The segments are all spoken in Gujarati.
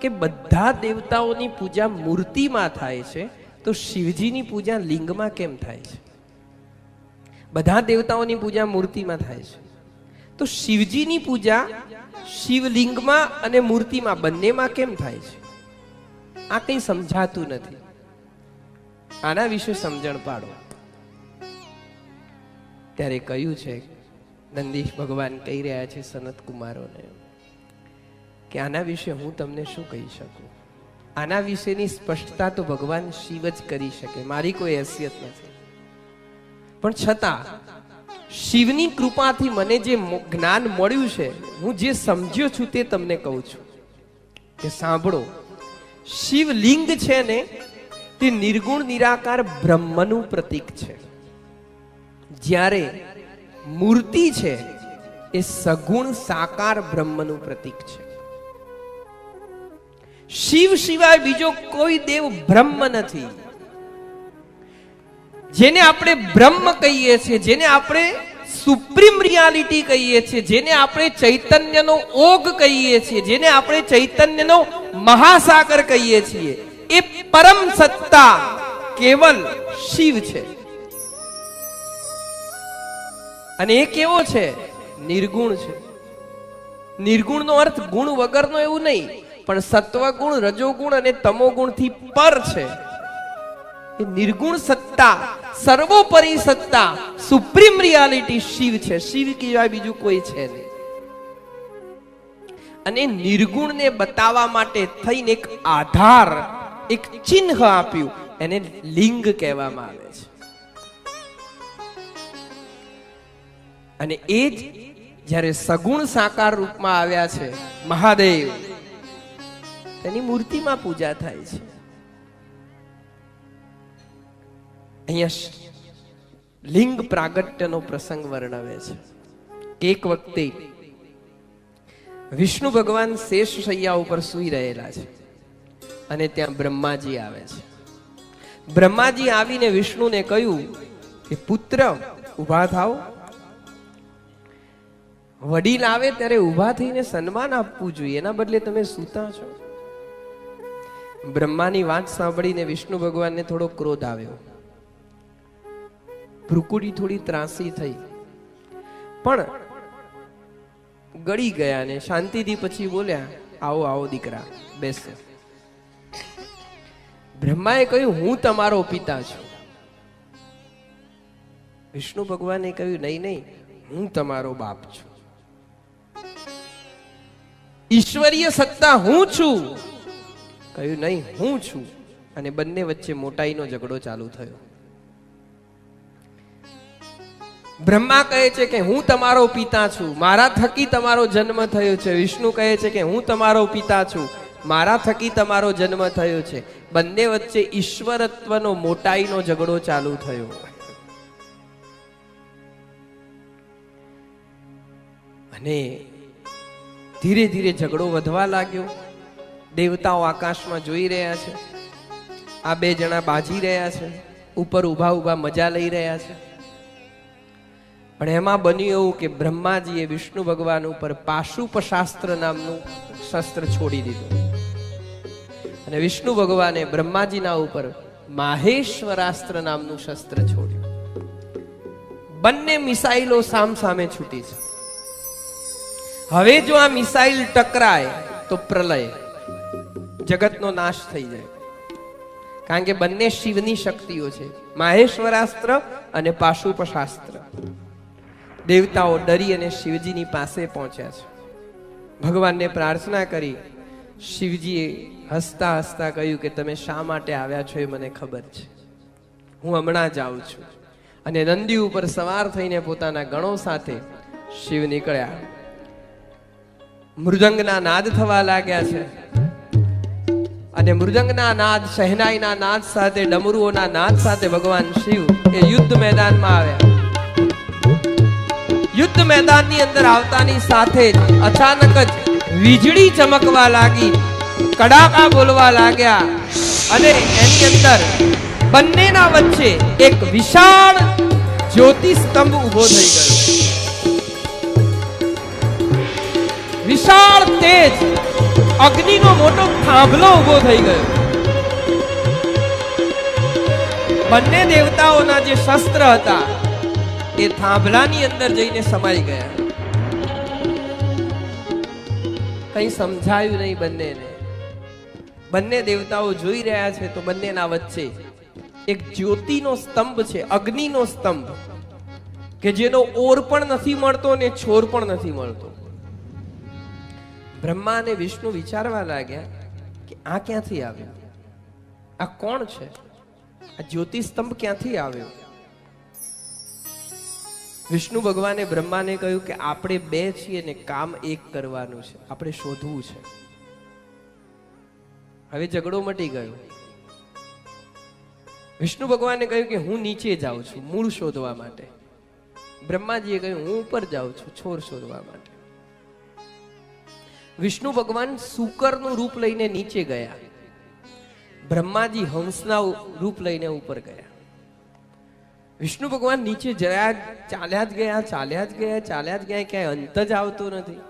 કે બધા દેવતાઓની પૂજા મૂર્તિમાં થાય છે, તો શિવજીની પૂજા લિંગમાં કેમ થાય છે? બધા દેવતાઓની પૂજા મૂર્તિમાં થાય છે. તો શિવજીની પૂજા શિવલિંગમાં અને મૂર્તિમાં બંનેમાં કેમ થાય છે? આ કંઈ સમજાતું નથી. આના વિશે સમજણ પાડો. ત્યારે કહ્યું છે, નંદીશ ભગવાન કહી રહ્યા છે સનત કુમારોને કે આના વિશે હું તમને શું કહી શકું? આના વિશેની સ્પષ્ટતા તો ભગવાન શિવ જ કરી શકે, મારી કોઈ હેસિયત નથી. પણ છતાં, શિવની કૃપાથી મને જે જ્ઞાન મળ્યું છે, હું જે સમજ્યો છું તે તમને કહું છું. કે સાંભળો શિવલિંગ છે ને, તે નિર્ગુણ, નિરાકાર બ્રહ્મનું પ્રતીક છે. જ્યારે મૂર્તિ છે, એ સગુણ, સાકાર બ્રહ્મનું પ્રતીક છે. શિવ સિવાય બીજો કોઈ દેવ બ્રહ્મ નથી. જેને આપણે બ્રહ્મ કહીએ છીએ, જેને આપણે સુપ્રીમ રિયાલિટી કહીએ છીએ, જેને આપણે ચૈતન્યનો ઓગ કહીએ છીએ, જેને આપણે ચૈતન્યનો મહાસાગર કહીએ છીએ, એ પરમ સત્તા કેવલ શિવ છે. અને એ કેવો છે? નિર્ગુણ છે. નિર્ગુણનો અર્થ ગુણ વગરનો એવું નહીં. પણ સત્વગુણ, રજોગુણ અને તમોગુણથી પર છે. એ નિર્ગુણ સત્તા, સર્વોપરી સત્તા, સુપ્રીમ રિયાલિટી શિવ છે. શિવ કહેવાય બીજું કોઈ છે નહીં. અને નિર્ગુણને બતાવવા માટે થઈને એક આધાર, એક ચિહ્ન આપ્યું. એને લિંગ કહેવામાં આવે છે. અને એ જ જ્યારે સગુણ સાકાર રૂપમાં આવ્યા છે, મહાદેવ તેની મૂર્તિમાં પૂજા થાય છે. અહીંયા લિંગ પ્રાગટ્યનો પ્રસંગ વર્ણવે છે. એક વખતે વિષ્ણુ ભગવાન શેષ શૈયા ઉપર સૂઈ રહેલા છે અને ત્યાં બ્રહ્માજી આવે છે. બ્રહ્માજી આવીને વિષ્ણુને કહ્યું કે, પુત્ર, ઊભા થાઓ. વડીલ આવે ત્યારે ઊભા થઈને સન્માન આપવું જોઈએ. એના બદલે તમે સૂતા છો. બ્રહ્માની વાત સાંભળીને વિષ્ણુ ભગવાનને થોડો ક્રોધ આવ્યો. ભ્રુકુડી થોડી ત્રાસી થઈ. પણ ગળી ગયા ને શાંતિથી પછી બોલ્યા, આવો આવો દીકરા, બેસો. બ્રહ્માએ કહ્યું, હું તમારો પિતા છું. વિષ્ણુ ભગવાને કહ્યું, નહીં નહીં, હું તમારો બાપ છું. ઈશ્વરીય સત્તા હું છું. કહ્યું, નહીં, હું છું. અને બંને વચ્ચે મોટાઈનો ઝઘડો ચાલુ થયો. બ્રહ્મા કહે છે કે, હું તમારો પિતા છું. મારા થકી તમારો જન્મ થયો છે. વિષ્ણુ કહે છે કે, હું તમારો પિતા છું. મારા થકી તમારો જન્મ થયો છે. બંને વચ્ચે ઈશ્વરત્વનો મોટાઈનો ઝઘડો ચાલુ થયો. અને ધીરે ધીરે ઝઘડો વધવા લાગ્યો. દેવતાઓ આકાશમાં જોઈ રહ્યા છે. આ બે જણા બાજી રહ્યા છે. ઉપર ઊભા ઊભા મજા લઈ રહ્યા છે. પણ એમાં બન્યું એવું કે બ્રહ્માજીએ વિષ્ણુ ભગવાન ઉપર પાશુપશાસ્ત્ર નામનું શસ્ત્ર છોડી દીધું. અને વિષ્ણુ ભગવાને બ્રહ્માજીના ઉપર માહેશ્વરાસ્ત્ર નામનું શસ્ત્ર છોડ્યું. બંને મિસાઇલો સામ સામે છૂટી છે. હવે જો આ મિસાઇલ ટકરાય તો પ્રલય. જગતનો નાશ થઈ જાય. કારણ કે બંને શિવની શક્તિઓ છે. માહેશ્વરાસ્ત્ર અને પાશુપશાસ્ત્ર દેવતાઓ ડરી અને શિવજીની પાસે પહોંચ્યા છે. ભગવાનને પ્રાર્થના કરી. શિવજીએ હસતા હસતા કહ્યું કે તમે શા માટે આવ્યા છો એ મને ખબર છે. હું હમણાં જ આવું છું. અને નંદી ઉપર સવાર થઈને પોતાના ગણો સાથે શિવ નીકળ્યા. મૃદંગના નાદ થવા લાગ્યા છે. અને મૃદંગના નાદ, શહેનાઈના નાદ સાથે, ડમરુઓના નાદ સાથે ભગવાન શિવ એ યુદ્ધ મેદાનમાં આવ્યા. યુદ્ધ મેદાનની અંદર આવતાની સાથે જ અચાનક જ વીજળી ચમકવા લાગી, કડાકા બોલવા લાગ્યા અને એની અંદર બંનેના વચ્ચે એક વિશાળ જ્યોતિ સ્તંભ ઊભો થઈ ગયો. વિશાળ તેજ અગ્નિનો મોટો થાંભલો ઊભો થઈ ગયો. બંને દેવતાઓના જે શસ્ત્ર હતા, એ થાંભલાની અંદર જઈને સમાઈ ગયા. કઈ સમજાયું નહીં બંનેને. બંને દેવતાઓ જોઈ રહ્યા છે તો બંનેના વચ્ચે એક જ્યોતિનો સ્તંભ છે, અગ્નિનો સ્તંભ, કે જેનો ઓર પણ નથી મળતો ને છોર પણ નથી મળતો. બ્રહ્મા અને વિષ્ણુ વિચારવા લાગ્યા કે આ ક્યાંથી આવ્યું? આ કોણ છે? આ જ્યોતિ સ્તંભ ક્યાંથી આવ્યો? વિષ્ણુ ભગવાને બ્રહ્માને કહ્યું કે આપણે બે છીએ ને કામ એક કરવાનું છે. આપણે શોધવું છે. હવે ઝઘડો મટી ગયો. વિષ્ણુ ભગવાને કહ્યું કે હું નીચે જાઉં છું, મૂળ શોધવા માટે. બ્રહ્માજીએ કહ્યું, હું ઉપર જાઉં છું છોર શોધવા માટે. વિષ્ણુ ભગવાન સુકરનું રૂપ લઈને નીચે ગયા. બ્રહ્માજી હંસના રૂપ લઈને ઉપર ગયા. વિષ્ણુ ભગવાન નીચે જયા ચાલ્યા જ ગયા, ચાલ્યા જ ગયા, ચાલ્યા જ ગયા, ક્યાંય અંત જ આવતો નથી.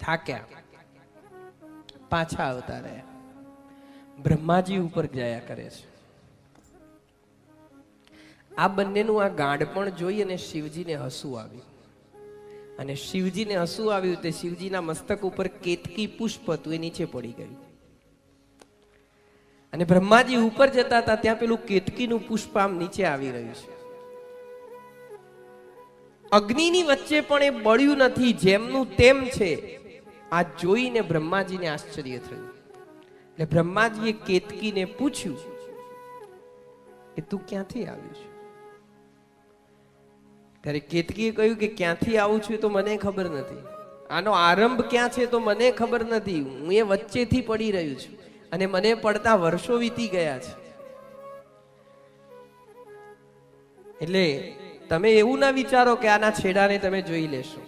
થાક્યા. પાછા આવતા રહ્યા. બ્રહ્માજી ઉપર જયા કરે છે. આ બંનેનું આ ગાંડ પણ જોઈ અને શિવજીને હસવું આવ્યું. અને શિવજીને હસવું આવ્યું તે શિવજીના મસ્તક ઉપર કેતકી પુષ્પ હતું, એ નીચે પડી ગયું. અને બ્રહ્માજી ઉપર જતા હતા, ત્યાં પેલું કેતકીનું પુષ્પ આમ નીચે આવી રહ્યું છે. અગ્નિની વચ્ચે પણ એ બળ્યું નથી, જેમનું તેમ છે. આ જોઈને બ્રહ્માજીને આશ્ચર્ય થયું. એટલે બ્રહ્માજીએ કેતકીને પૂછ્યું કે તું ક્યાંથી આવ્યું છે? ત્યારે કેતકીએ કહ્યું કે ક્યાંથી આવું છું તો મને ખબર નથી. આનો આરંભ ક્યાં છે તો મને ખબર નથી. હું એ વચ્ચેથી પડી રહ્યું છું અને મને પડતા વર્ષો વીતી ગયા છે. એટલે તમે એવું ના વિચારો કે આના છેડાને તમે જોઈ લેશો.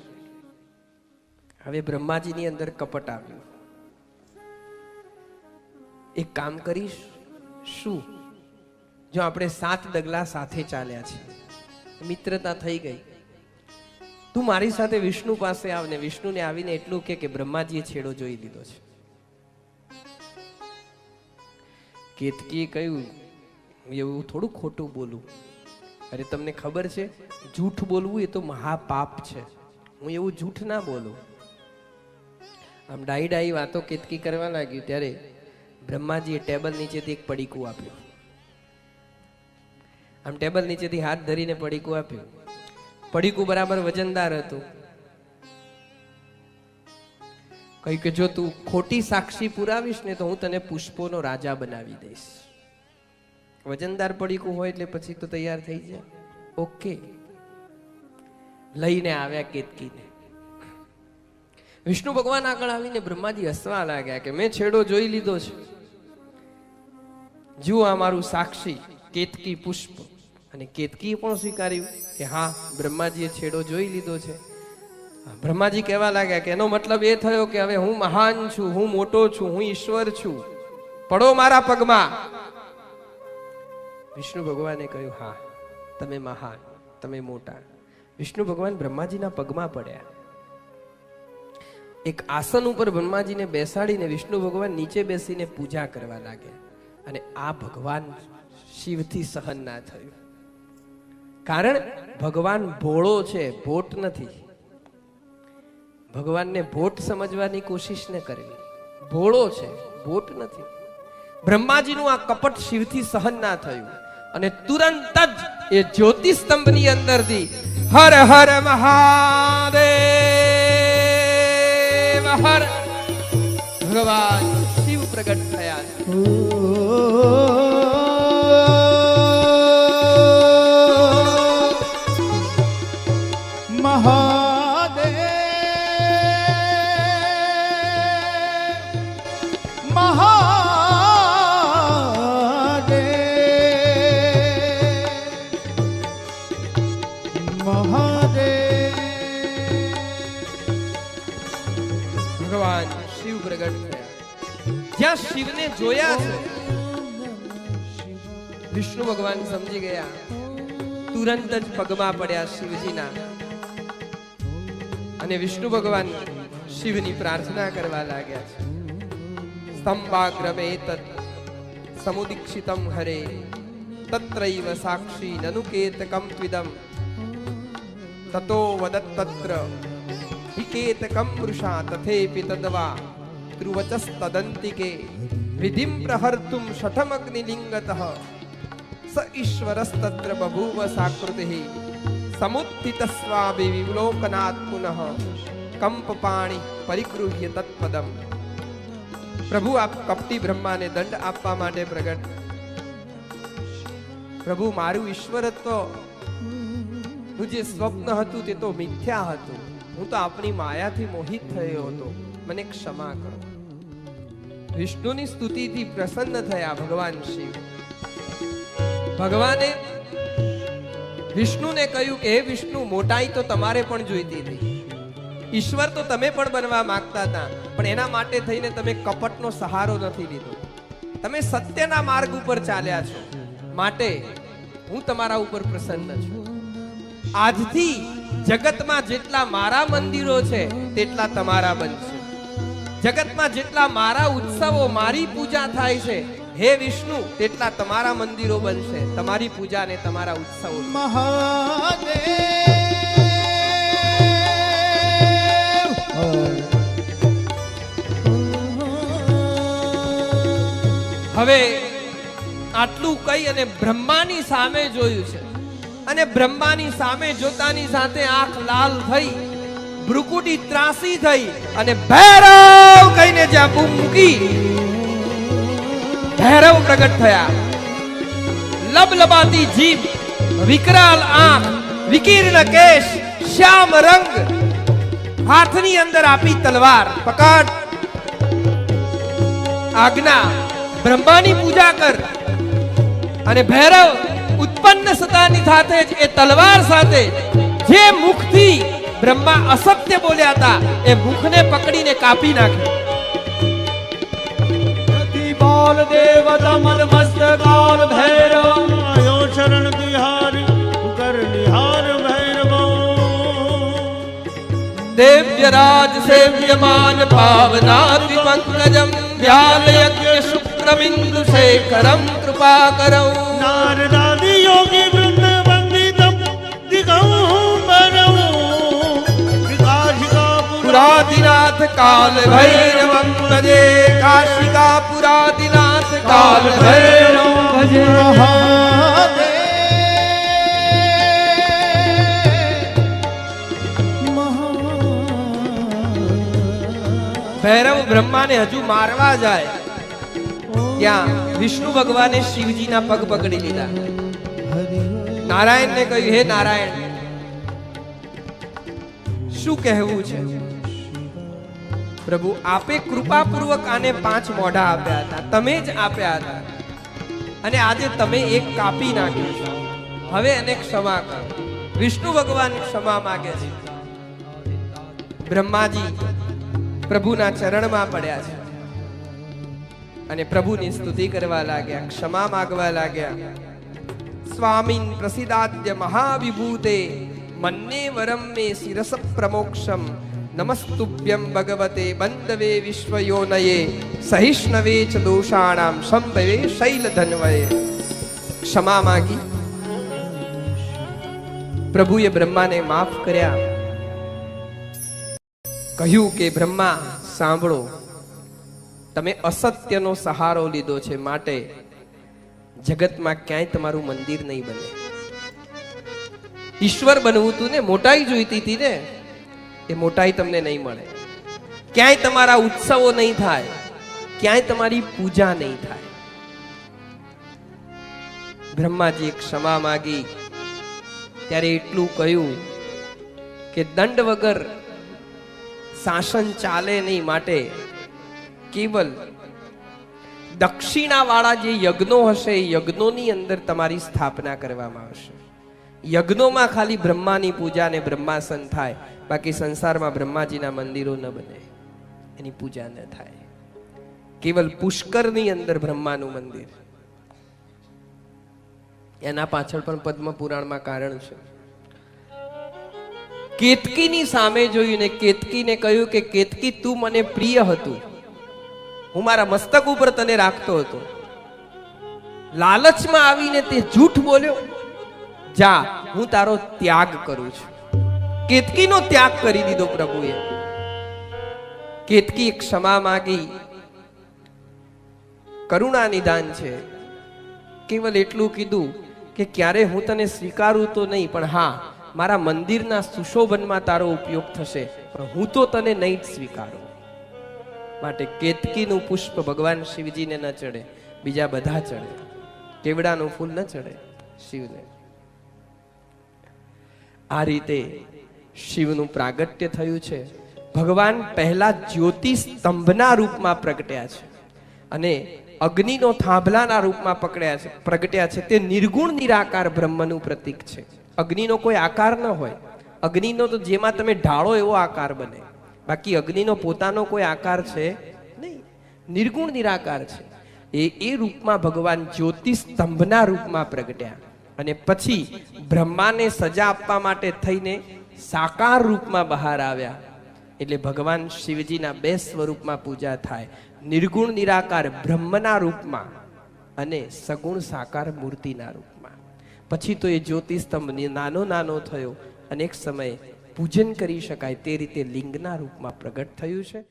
હવે બ્રહ્માજીની અંદર કપટ આવ્યું. એક કામ કરીશ. શું? જો આપણે સાત ડગલા સાથે ચાલ્યા છે મિત્રતા થઈ ગઈ. તું મારી સાથે વિષ્ણુ પાસે આવ ને વિષ્ણુને આવીને એટલું કે કે બ્રહ્માજીએ છેડો જોઈ લીધો છે. કેતકીએ કહ્યું, એવું થોડું ખોટું બોલું. અરે તમને ખબર છે, જૂઠ બોલવું એ તો મહાપાપ છે. હું એવું જૂઠ ના બોલું. આમ ડાઈ ડાઈ વાતો કેતકી કરવા લાગ્યું ત્યારે બ્રહ્માજીએ ટેબલ નીચેથી એક પડીકું આપ્યું. આમ ટેબલ નીચેથી હાથ ધરીને પડીકું આપ્યું. પડીકું બરાબર વજનદાર હતું. કહ્યું કે જો તું ખોટી સાક્ષી પુરાવીશ ને તો હું તને પુષ્પોનો રાજા બનાવી દઈશ. વજનદાર પડીકું હોય એટલે પછી તો તૈયાર થઈ જાય. ઓકે. લઈને આવ્યા કેતકીને. વિષ્ણુ ભગવાન આગળ આવીને બ્રહ્માજી હસવા લાગ્યા કે મેં છેડો જોઈ લીધો છે. જુઓ આ મારું સાક્ષી, કેતકી પુષ્પ. અને કેતકીએ પણ સ્વીકાર્યું કે હા, બ્રહ્માજીએ છેડો જોઈ લીધો છે. બ્રહ્માજી કહેવા લાગ્યા કે એનો મતલબ એ થયો કે હવે હું મહાન છું, હું મોટો છું, હું ઈશ્વર છું. પડો મારા પગમાં. વિષ્ણુ ભગવાને કહ્યું, હા, તમે મહાન, તમે મોટા. વિષ્ણુ ભગવાન બ્રહ્માજીના પગમાં પડ્યા. એક આસન ઉપર બ્રહ્માજીને બેસાડીને વિષ્ણુ ભગવાન નીચે બેસીને પૂજા કરવા લાગ્યા. અને આ ભગવાન શિવથી સહન ના થયું. કારણ ભગવાન ભોળો છે, ભોટ નથી. ભગવાનને ભોટ સમજવાની કોશિશ ન કરવી ભોળો છે, ભોટ નથી. બ્રહ્માજીનું આ કપટ શિવથી સહન ના થયું અને તુરંત જ એ જ્યોતિ સ્તંભની અંદરથી હર હર મહાદેવ, હર ભગવાન શિવ પ્રગટ થયા વિષ્ણુ ભગવાન સમજી ગયા. તુરંત જ પગમાં પડ્યા શિવજીના. અને વિષ્ણુ ભગવાન શિવની પ્રાર્થના કરવા લાગ્યા છે. સ્તંભાગ્રમે તत् સમુદીક્ષિતમ હરે. તત્રૈવ સાક્ષી નનુકેતકમ ત્વિદમ. તતો વદત્તત્ર વિકેતકમ વૃષા તથેપી તદવા. ધ્રુવચસ્તદંતિકે. વિધિમ પ્રહર્તુમ શઠમગ્નિલિંગતઃ સ ઈશ્વરસ્તત્ર બભૂવ સાકૃતિઃ સમુત્થિતસ્વાભि વિલોકનાत् પુનઃ કંપપાણી પરિગૃહ્ય તત્પદમ પ્રભુ આપ કપટી બ્રહ્માને દંડ આપવા માટે પ્રગટ પ્રભુ મારું ઈશ્વરત્વનું જે સ્વપ્ન હતું તે તો મિથ્યા હતું હું તો આપણી માયાથી મોહિત થયો હતો મને ક્ષમા કરો વિષ્ણુની સ્તુતિથી પ્રસન્ન થયા ભગવાન શિવ. ભગવાને વિષ્ણુને કહ્યું કે, હે વિષ્ણુ, મોટાઈ તો તમારે પણ જોઈતી હતી. ઈશ્વર તો તમે પણ બનવા માંગતા હતા, પણ એના માટે થઈને તમે કપટનો સહારો નથી લીધો. તમે સત્યના માર્ગ ઉપર ચાલ્યા છો. માટે હું તમારા ઉપર પ્રસન્ન છું. આજથી જગતમાં જેટલા મારા મંદિરો છે, તેટલા તમારા બનશે. જગતમાં જેટલા મારા ઉત્સવો મારી પૂજા થાય છે હે વિષ્ણુ તેટલા તમારા મંદિરો બનશે. તમારી પૂજા ને તમારા ઉત્સવો. હવે આટલું કહી અને બ્રહ્માની સામે જોયું છે. અને બ્રહ્માની સામે જોતાની સાથે આંખ લાલ થઈ ભ્રુકુટી ત્રાસી થઈ અને ભૈરવ કહીને જ્યાં બૂમ મૂકી ભૈરવ પ્રગટ થયા. લબલબાતી જીભ વિકરાલ આંખ, વિકીર્ણ કેશ, શ્યામ રંગ, હાથની અંદર આપી તલવાર, પકડ. આજ્ઞા, બ્રહ્માની પૂજા કર. અને ભૈરવ ઉત્પન્ન સતાની સાથે જ એ તલવાર સાથે જે મુખથી ब्रह्मा असत्य बोलिया था ए भूख ने पकड़ी ने कापी नाखे. बाल देवता मन मस्त काल भैरव. आयो शरण तिहार कर निहार भैरव. देव्य राज सेव्य मान पावना पंकजम व्याल यज्ञ शुक्रम इंदु शेखरम कृपा करो नारदादि योगी पुरादिनाथ काल भैरवं भजे काशिका पुरादिनाथ काल भैरव भजे ભૈરવ બ્રહ્માને હજુ મારવા જાય ત્યાં વિષ્ણુ ભગવાને શિવજીના પગ પકડી લીધા નારાયણને કહ્યું હે નારાયણ શું કહેવું છે પ્રભુ, આપે કૃપાપૂર્વક આને પાંચ મોઢા આપ્યા હતા. તમે જ આપ્યા હતા. અને આજે તમે એક કાપી નાખ્યું છે. હવે એને ક્ષમા કરો. વિષ્ણુ ભગવાન ક્ષમા માગે છે. બ્રહ્માજી પ્રભુના ચરણમાં પડ્યા છે. અને પ્રભુની સ્તુતિ કરવા લાગ્યા, ક્ષમા માગવા લાગ્યા. સ્વામીન પ્રસિદાદ્ય મહાવિભૂતે, મન્ને વરમ મે શિરસ પ્રમોક્ષમ નમસ્તુભ્યમ ભગવતે બંદવે વિશ્વયોનયે સહિષ્ણવે ચ દોષાણામ સંભવે શૈલધન્વયે ક્ષમા માગી પ્રભુએ બ્રહ્માને માફ કર્યા કહ્યું કે બ્રહ્મા સાંભળો તમે અસત્યનો સહારો લીધો છે માટે જગતમાં ક્યાંય તમારું મંદિર નહીં બને. ઈશ્વર બનવું તું ને, મોટાઈ જોઈતી હતી ને એ મોટાઈ તમને નહીં મળે. ક્યાંય તમારા ઉત્સવો નહીં થાય, ક્યાંય તમારી પૂજા નહીં થાય. બ્રહ્માજીએ ક્ષમા માગી. ત્યારે એટલું કહ્યું કે દંડ વગર શાસન ચાલે નહીં માટે કેવલ દક્ષિણા વાળા જે યજ્ઞો હશે એ યજ્ઞોની અંદર તમારી સ્થાપના કરવામાં આવશે. યજ્ઞોમાં ખાલી બ્રહ્માની પૂજા ને બ્રહ્માસન થાય, બાકી સંસારમાં બ્રહ્માજીના મંદિરો ન બને, એની પૂજા ન થાય. કેવલ પુષ્કરની અંદર બ્રહ્માનું મંદિર. એના પાછળ પણ પદ્મ પુરાણમાં કારણ છે. કેતકીની સામે જોયું કેતકીને કહ્યું કે, કેતકી, તું મને પ્રિય હતું. હું મારા મસ્તક ઉપર તને રાખતો હતો. લાલચમાં આવીને તે જૂઠ બોલ્યો. જા, હું તારો ત્યાગ કરું છું. કેતકીનો ત્યાગ કરી દીધો પ્રભુએ. કેતકી ક્ષમા માગી. કરુણા નિદાન છે. કેવલ એટલું કીધું કે ક્યારે હું તને સ્વીકારું તો નહીં, પણ હા, મારા મંદિરના સુશોભનમાં તારો ઉપયોગ થશે, પણ હું તો તને નહીં જ સ્વીકારું. માટે કેતકીનું પુષ્પ ભગવાન શિવજીને ન ચડે, બીજા બધા ચડે. કેવડાનું ફૂલ ન ચડે, શિવને. આ રીતે શિવનું પ્રાગટ્ય થયું છે. ભગવાન પહેલા જ્યોતિ સ્તંભના રૂપમાં પ્રગટ્યા છે અને અગ્નિનો થાંભલાના રૂપમાં પકડ્યા છે, પ્રગટ્યા છે. તે નિર્ગુણ, નિરાકાર બ્રહ્મનું પ્રતીક છે. અગ્નિનો કોઈ આકાર ન હોય. અગ્નિનો તો જેમાં તમે ઢાળો એવો આકાર બને. બાકી અગ્નિનો પોતાનો કોઈ આકાર છે નહીં. નિર્ગુણ, નિરાકાર છે. એ એ રૂપમાં ભગવાન જ્યોતિ સ્તંભના રૂપમાં પ્રગટ્યા. અને પછી બ્રહ્માને સજા આપવા માટે થઈને સાકાર રૂપમાં બહાર આવ્યા. એટલે ભગવાન શિવજીના બે સ્વરૂપમાં પૂજા થાય. નિર્ગુણ નિરાકાર બ્રહ્મના રૂપમાં અને સગુણ સાકાર મૂર્તિના રૂપમાં. પછી તો એ જ્યોતિસ્તંભ નાનો નાનો થયો. અને એક સમયે પૂજન કરી શકાય તે રીતે લિંગના રૂપમાં પ્રગટ થયું છે.